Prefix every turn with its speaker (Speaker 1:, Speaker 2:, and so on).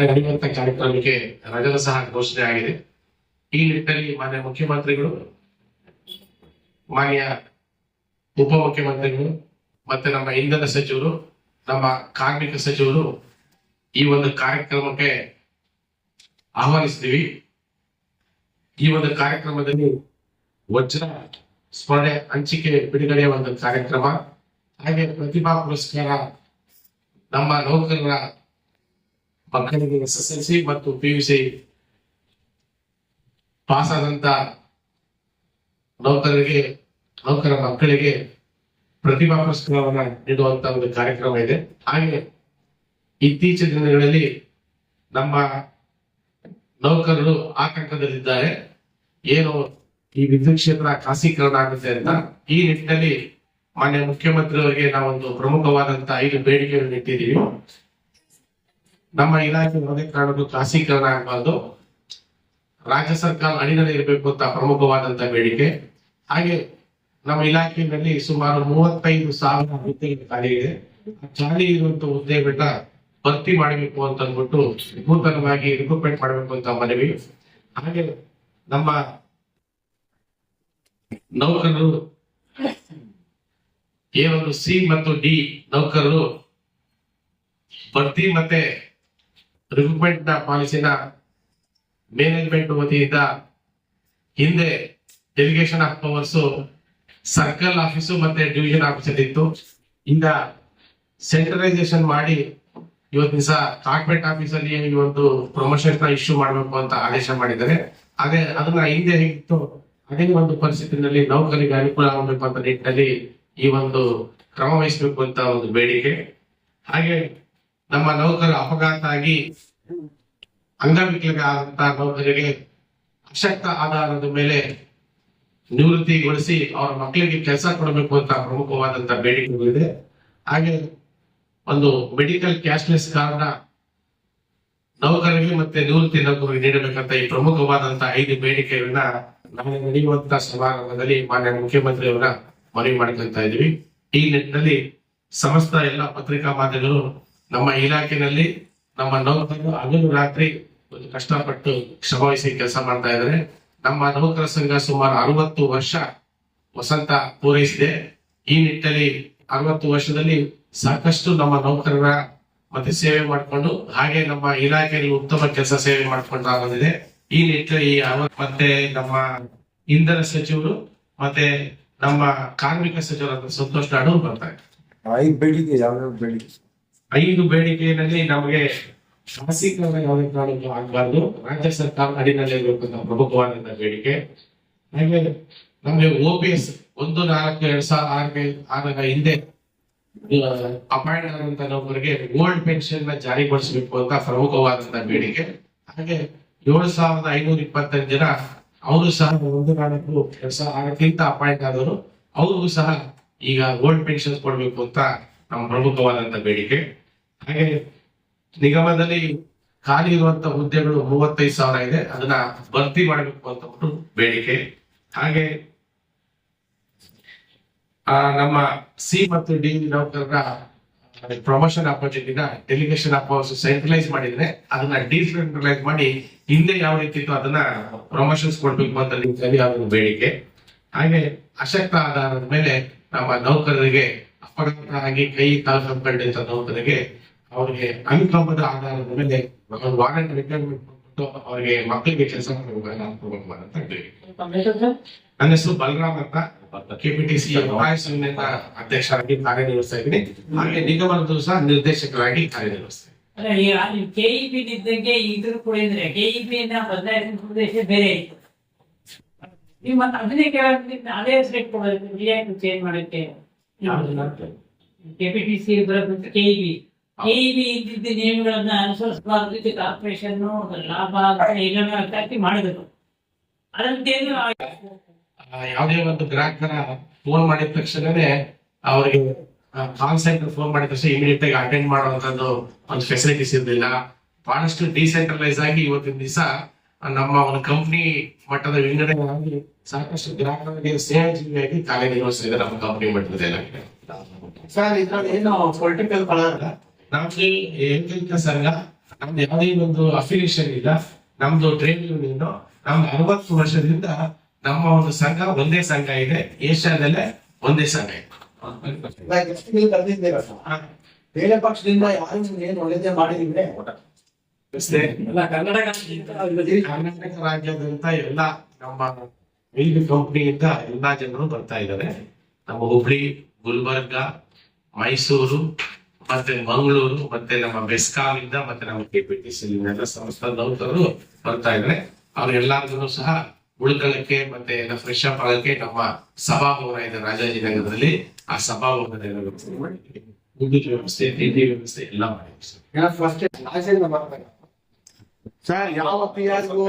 Speaker 1: ನಡೆಯುವಂತ ಕಾರ್ಯಕ್ರಮಕ್ಕೆ ರಜದ ಸಹ ಘೋಷಣೆ ಆಗಿದೆ. ಈ ನಿಟ್ಟಿನಲ್ಲಿ ಮಾನ್ಯ ಮುಖ್ಯಮಂತ್ರಿಗಳು, ಮಾನ್ಯ ಉಪಮುಖ್ಯಮಂತ್ರಿಗಳು ಮತ್ತೆ ನಮ್ಮ ಇಂಧನ ಸಚಿವರು, ನಮ್ಮ ಕಾರ್ಮಿಕ ಸಚಿವರು ಈ ಒಂದು ಕಾರ್ಯಕ್ರಮಕ್ಕೆ ಆಹ್ವಾನಿಸ್ತೀವಿ. ಈ ಒಂದು ಕಾರ್ಯಕ್ರಮದಲ್ಲಿ ವಜ್ರ ಸ್ಮರಣೆ ಹಂಚಿಕೆ, ಬಿಡುಗಡೆಯ ಒಂದು ಕಾರ್ಯಕ್ರಮ, ಹಾಗೆ ಪ್ರತಿಭಾ ಪುರಸ್ಕಾರ ನಮ್ಮ ನೌಕರರ ಮಕ್ಕಳಿಗೆ ಎಸ್ ಎಸ್ ಎಲ್ ಸಿ ಮತ್ತು ಪಿ ಯು ಸಿ ಪಾಸ್ ಆದಂತ ನೌಕರರಿಗೆ, ನೌಕರ ಮಕ್ಕಳಿಗೆ ಪ್ರತಿಭಾ ಪುರಸ್ಕಾರವನ್ನ ನೀಡುವಂತ ಒಂದು ಕಾರ್ಯಕ್ರಮ ಇದೆ. ಹಾಗೆ ಇತ್ತೀಚಿನ ದಿನಗಳಲ್ಲಿ ನಮ್ಮ ನೌಕರರು ಆತಂಕದಲ್ಲಿದ್ದಾರೆ. ಏನು ಈ ವಿದ್ಯುತ್ ಕ್ಷೇತ್ರ ಖಾಸೀಕರಣ ಆಗುತ್ತೆ ಅಂತ. ಈ ನಿಟ್ಟಿನಲ್ಲಿ ಮಾನ್ಯ ಮುಖ್ಯಮಂತ್ರಿಯವರಿಗೆ ನಾವೊಂದು ಪ್ರಮುಖವಾದಂತಹ ಐದು ಬೇಡಿಕೆಗಳನ್ನು ಇಟ್ಟಿದ್ದೀವಿ. ನಮ್ಮ ಇಲಾಖೆ ಯಾವುದೇ ಕಾರಣಕ್ಕೂ ಖಾಸೀಕರಣ ಆಗಬಾರ್ದು. ರಾಜ್ಯ ಸರ್ಕಾರ ಅಡಿನಲ್ಲಿ ಇರಬೇಕು ಅಂತ ಪ್ರಮುಖವಾದಂತಹ ಬೇಡಿಕೆ. ಹಾಗೆ ನಮ್ಮ ಇಲಾಖೆಯಲ್ಲಿ ಸುಮಾರು ಮೂವತ್ತೈದು ಸಾವಿರ ಹುದ್ದೆಗಳ ಖಾಲಿ ಇದೆ. ಖಾಲಿ ಇರುವಂತ ಹುದ್ದೆಗಳನ್ನ ಭರ್ತಿ ಮಾಡಬೇಕು ಅಂತ ಅಂದ್ಬಿಟ್ಟು ನೂತನವಾಗಿ ರಿಕ್ರೂಟ್ಮೆಂಟ್ ಮಾಡಬೇಕು ಅಂತ ಮನವಿ. ಹಾಗೆ ನಮ್ಮ ನೌಕರರು ಏನೊಂದು ಸಿ ಮತ್ತು ಡಿ ನೌಕರರು ಭರ್ತಿ ಮತ್ತೆ ರಿಕ್ರೂಟ್ಮೆಂಟ್ ಪಾಲಿಸಿನ ಮ್ಯಾನೇಜ್ಮೆಂಟ್ ವತಿಯಿಂದ ಹಿಂದೆ delegation of powers circle office ಮತ್ತೆ ಡಿವಿಷನ್ ಆಫೀಸ್ ಇತ್ತು. ಈಗ ಸೆಂಟ್ರಲೈಸೇಷನ್ ಮಾಡಿ ಇವತ್ತು ದಿವಸ ಕಾರ್ಪೊರೇಟ್ ಆಫೀಸ್ ಅಲ್ಲಿ ಈ ಒಂದು ಪ್ರಮೋಷನ್ ಇಶ್ಯೂ ಮಾಡಬೇಕು ಅಂತ ಆದೇಶ ಮಾಡಿದ್ದಾರೆ. ಅದೇ ಅದನ್ನ ಹಿಂದೆ ಹೇಗಿತ್ತು ಅದೇ ಒಂದು ಪರಿಸ್ಥಿತಿನಲ್ಲಿ ನೌಕರಿಗೆ ಅನುಕೂಲ ಆಗಬೇಕು ಅಂತ ನಿಟ್ಟಿನಲ್ಲಿ ಈ ಒಂದು ಕ್ರಮ ವಹಿಸಬೇಕು ಅಂತ ಒಂದು ಬೇಡಿಕೆ. ಹಾಗೆ ನಮ್ಮ ನೌಕರ ಅಪಘಾತ ಆಗಿ ನೌಕರಿಗೆ ಅಶಕ್ತ ಆಧಾರದ ಮೇಲೆ ನಿವೃತ್ತಿಗೊಳಿಸಿ ಅವರ ಮಕ್ಕಳಿಗೆ ಕೆಲಸ ಕೊಡಬೇಕು ಅಂತ ಪ್ರಮುಖವಾದಂತಹ ಬೇಡಿಕೆಗಳಿದೆ. ಹಾಗೆ ಒಂದು ಮೆಡಿಕಲ್ ಕ್ಯಾಶ್ಲೆಸ್ ಕಾರ್ಡ್ ನೌಕರರಿಗೆ ಮತ್ತೆ ನಿವೃತ್ತಿ ನೌಕರರಿಗೆ ನೀಡಬೇಕಂತ ಈ ಪ್ರಮುಖವಾದಂತಹ ಐದು ಬೇಡಿಕೆಗಳನ್ನ ನಾಳೆ ನಡೆಯುವಂತಹ ಸಮಾರಂಭದಲ್ಲಿ ಮಾನ್ಯ ಮುಖ್ಯಮಂತ್ರಿಯವರ ಮನವಿ ಮಾಡ್ಕೊಂತ ಇದೀವಿ ಈ ನಿಟ್ಟಿನಲ್ಲಿ ಸಮಸ್ತ ಎಲ್ಲ ಪತ್ರಿಕಾ ಮಾಧ್ಯಮಗಳು ನಮ್ಮ ಇಲಾಖೆಯಲ್ಲಿ ನಮ್ಮ ನೌಕರರು ಹಗಲು ರಾತ್ರಿ ಒಂದು ಕಷ್ಟಪಟ್ಟು ಶ್ರಮವಹಿಸಿ ಕೆಲಸ ಮಾಡ್ತಾ ಇದ್ದಾರೆ. ನಮ್ಮ ನೌಕರ ಸಂಘ ಸುಮಾರು ಅರವತ್ತು ವರ್ಷ ವಸಂತ ಪೂರೈಸಿದೆ. ಈ ನಿಟ್ಟಲ್ಲಿ ಅರವತ್ತು ವರ್ಷದಲ್ಲಿ ಸಾಕಷ್ಟು ನಮ್ಮ ನೌಕರರ ಮತ್ತೆ ಸೇವೆ ಮಾಡಿಕೊಂಡು, ಹಾಗೆ ನಮ್ಮ ಇಲಾಖೆಯಲ್ಲಿ ಉತ್ತಮ ಕೆಲಸ ಸೇವೆ ಮಾಡ್ಕೊಂಡು ಬಂದಿದೆ. ಈ ನಿಟ್ಟಲ್ಲಿ ಮತ್ತೆ ನಮ್ಮ ಇಂಧನ ಸಚಿವರು, ಮತ್ತೆ ನಮ್ಮ ಕಾರ್ಮಿಕ ಸಚಿವರಾದ ಸಂತೋಷ ನಾಡು ಬರ್ತಾರೆ.
Speaker 2: ಬೆಳಿಗ್ಗೆ ಯಾವ್ಯಾವ ಬೇಡಿಕೆ
Speaker 1: ಐದು ಬೇಡಿಕೆಯಲ್ಲಿ ನಮಗೆ ಶಾಸಕರ ಯಾವುದೇ ಕಾರಣಕ್ಕೂ ಆಗಬಾರ್ದು. ರಾಜ್ಯ ಸರ್ಕಾರ ಅಡಿನಲ್ಲಿ ಇರಬೇಕು ಅಂತ ಪ್ರಮುಖವಾದಂತ ಬೇಡಿಕೆ. ಹಾಗೆ ನಮಗೆ ಓಪಿಎಸ್ ಒಂದು ನಾಲ್ಕು ಎರಡ್ ಸಾವಿರ ಆರಕ್ಕೆ ಆದಾಗ ಹಿಂದೆ ಅಪಾಯಿಂಟ್ ಆದಂತ ನೌಕರಿಗೆ ಓಲ್ಡ್ ಪೆನ್ಷನ್ನ ಜಾರಿಗೊಳಿಸಬೇಕು ಅಂತ ಪ್ರಮುಖವಾದಂತ ಬೇಡಿಕೆ. ಹಾಗೆ ಏಳು ಸಾವಿರದ ಐನೂರ ಇಪ್ಪತ್ತೈದು ಜನ ಅವರು ಸಹ ಒಂದು ನಾಲ್ಕು ಎರಡ್ ಸಾವಿರದ ಆರಕ್ಕಿಂತ ಅಪಾಯಿಂಟ್ ಆದವರು ಅವ್ರಿಗೂ ಸಹ ಈಗ ಓಲ್ಡ್ ಪೆನ್ಷನ್ ಕೊಡಬೇಕು ಅಂತ ನಮ್ಮ ಪ್ರಮುಖವಾದಂತ ಬೇಡಿಕೆ. ಹಾಗೆ ನಿಗಮದಲ್ಲಿ ಖಾಲಿ ಇರುವಂತ ಹುದ್ದೆಗಳು ಮೂವತ್ತೈದು ಸಾವಿರ ಇದೆ. ಅದನ್ನ ಭರ್ತಿ ಮಾಡಬೇಕು ಅಂತ ಒಂದು ಬೇಡಿಕೆ. ಹಾಗೆ ಆ, ನಮ್ಮ ಸಿ ಮತ್ತು ಡಿ ನೌಕರರ ಪ್ರಮೋಷನ್ ಅಪರ್ಚುನಿಟಿನ ಡೆಲಿಗೇಷನ್ ಆಫ್ ಸೆಂಟ್ರಲೈಸ್ ಮಾಡಿದ್ರೆ ಅದನ್ನ ಡಿಸೆಂಟ್ರಲೈಸ್ ಮಾಡಿ ಹಿಂದೆ ಯಾವ ರೀತಿ ಇತ್ತು ಅದನ್ನ ಪ್ರಮೋಷನ್ಸ್ ಕೊಡ್ಬೇಕು ಅಂತ ನಿಟ್ಟಿನಲ್ಲಿ ಅವ್ರ ಬೇಡಿಕೆ. ಹಾಗೆ ಅಶಕ್ತ ಆಧಾರದ ಮೇಲೆ ನಮ್ಮ ನೌಕರರಿಗೆ ಅಪಘಾತ ಆಗಿ ಕೈ ಕಾಲು ಕಂಡಿದ್ದ ನೌಕರರಿಗೆ ಅವರಿಗೆ ಅನುಕಂಪದ ಆಧಾರದ ಮೇಲೆ ಒಂದು ವಾರಂಟ್ ರಿಟೈರ್ಮೆಂಟ್ ಕೊಟ್ಟು ಅವರಿಗೆ ಮಕ್ಕಳಿಗೆ ಕೆಲಸ ಮಾಡಬೇಕು ಅಂತ ಬೇಡಿಕೆ ನನ್ನ ಹೆಸರು ಬಲರಾಮ್ ಅಂತ ಕೆಪಿಟಿಸಿ ವಾಯ್ಸ್ ಯೂನಿಯನ್ ಅಧ್ಯಕ್ಷರಾಗಿ ಕಾರ್ಯನಿರ್ವಹಿಸ್ತಾ ಇದ್ದೀನಿ. ಹಾಗೆ ನಿಗಮದ ಸಹ ನಿರ್ದೇಶಕರಾಗಿ ಕಾರ್ಯನಿರ್ವಹಿಸ್ತಾ
Speaker 3: ಕೆಇಪಿ ಇದ್ದಂಗೆ ಇದ್ರು ಕೂಡ ಇದ್ರೆ ಕೆಇಪಿ ನ ಬದಲಾಯಿಸಿದ ಉದ್ದೇಶ ಬೇರೆ ಇತ್ತು. ನೀವು ಮತ್ತೆ ಅದನ್ನೇ ಅದೇ ಹೆಸರು ಕೊಡೋದು ಚೇಂಜ್ ಮಾಡಕ್ಕೆ. ಕೆಪಿಟಿಸಿ ಕೆಇಬಿ ಕೆಇಬಿ ಇದ್ದಿದ್ದ ನಿಯಮಗಳನ್ನ ಅನುಸರಿಸಬಾರ್ದು ಇದು ಕಾರ್ಪೊರೇಷನ್ ಲಾಭ ಅಂತ ಮಾಡಿದ್ರು. ಅದಂತೇನು
Speaker 1: ಯಾವುದೇ ಒಂದು ಗ್ರಾಹಕರ ಫೋನ್ ಮಾಡಿದ ತಕ್ಷಣನೇ ಅವರಿಗೆ ಕಾಲ್ ಸೆಂಟರ್ ಫೋನ್ ಮಾಡಿದ ತಕ್ಷಣ ಇಮಿಡಿಯೇಟ್ ಆಗಿ ಅಟೆಂಡ್ ಮಾಡುವಂತದ್ದು ಒಂದು ಫೆಸಿಲಿಟೀಸ್ ಇರಲಿಲ್ಲ. ಬಹಳಷ್ಟು ಡಿಸೆಂಟ್ರಲೈಸ್ ಆಗಿ ಇವತ್ತಿನ ದಿವಸ ನಮ್ಮ ಒಂದು ಕಂಪ್ನಿ ಮಟ್ಟದ ವಿಂಗಡಣೆ ಆಗಿ ಸಾಕಷ್ಟು ಗ್ರಾಹಕರಿಗೆ ಸೇವಾ ಜೀವಿಯಾಗಿ ಕಾರ್ಯನಿರ್ವಹಿಸಿದೆ ನಮ್ಮ ಕಂಪನಿ ಮಟ್ಟದಲ್ಲಿ.
Speaker 4: ಸರ್ ಇದ್ರಲ್ಲಿ ಏನು ಪೊಲಿಟಿಕಲ್ ಕಲರ್
Speaker 1: ನಮ್ದು ಏಕೈಕ ಸಂಘ ನಮ್ದು ಯಾವುದೇ ಒಂದು ಅಫಿಲಿಯೇಷನ್ ಇಲ್ಲ ನಮ್ದು ಟ್ರೇಡ್ ಯೂನಿಯನ್ ನಮ್ದು ಅರವತ್ತು ವರ್ಷದಿಂದ ನಮ್ಮ ಒಂದು ಸಂಘ ಒಂದೇ ಸಂಘ ಇದೆ ಏಷ್ಯಾದಲ್ಲೇ ಒಂದೇ ಸಂಘ ಇದೆ.
Speaker 2: ಬೇರೆ ಪಕ್ಷದಿಂದ ಯಾರು ಏನು ಒಳ್ಳೇದೇ ಮಾಡಿದ್ರೆ
Speaker 1: ಕರ್ನಾಟಕ ರಾಜ್ಯದಂತ ಎಲ್ಲ ನಮ್ಮ ಮಿಲ್ಕ್ ಕಂಪ್ನಿಯಿಂದ ಎಲ್ಲಾ ಜನರು ಬರ್ತಾ ಇದ್ದಾರೆ. ನಮ್ಮ ಹುಬ್ಳಿ ಗುಲ್ಬರ್ಗ ಮೈಸೂರು ಮತ್ತೆ ಮಂಗಳೂರು ಮತ್ತೆ ನಮ್ಮ ಬೆಸ್ಕಾಂ ಇಂದ ಮತ್ತೆ ನಮ್ಮ ಕೆಪಿಟಿಸಿ ಎಲ್ಲ ಸಿ ನೌಕರರು ಬರ್ತಾ ಇದ್ರೆ ಅವ್ರೆಲ್ಲಾರ್ಗು ಸಹ ಉಳ್ಕೊಳ್ಳಕ್ಕೆ ಮತ್ತೆ ಎಲ್ಲ ಫ್ರೆಶ್ ಅಪ್ ಆಗಕ್ಕೆ ನಮ್ಮ ಸಭಾಭವನ ಇದೆ ರಾಜಾಜಿನಗರದಲ್ಲಿ ಆ ಸಭಾಭವನದಲ್ಲಿ ಎಲ್ಲ ವ್ಯವಸ್ಥೆ. ಊಟದ ವ್ಯವಸ್ಥೆ ತಿಂಡಿ ವ್ಯವಸ್ಥೆ ಎಲ್ಲ ಮಾಡಿದ್ವಿ ಸರ್.
Speaker 2: ಫಸ್ಟ್ ಸರ್ ಯಾವ ಪಿ ಆರ್ಗೂ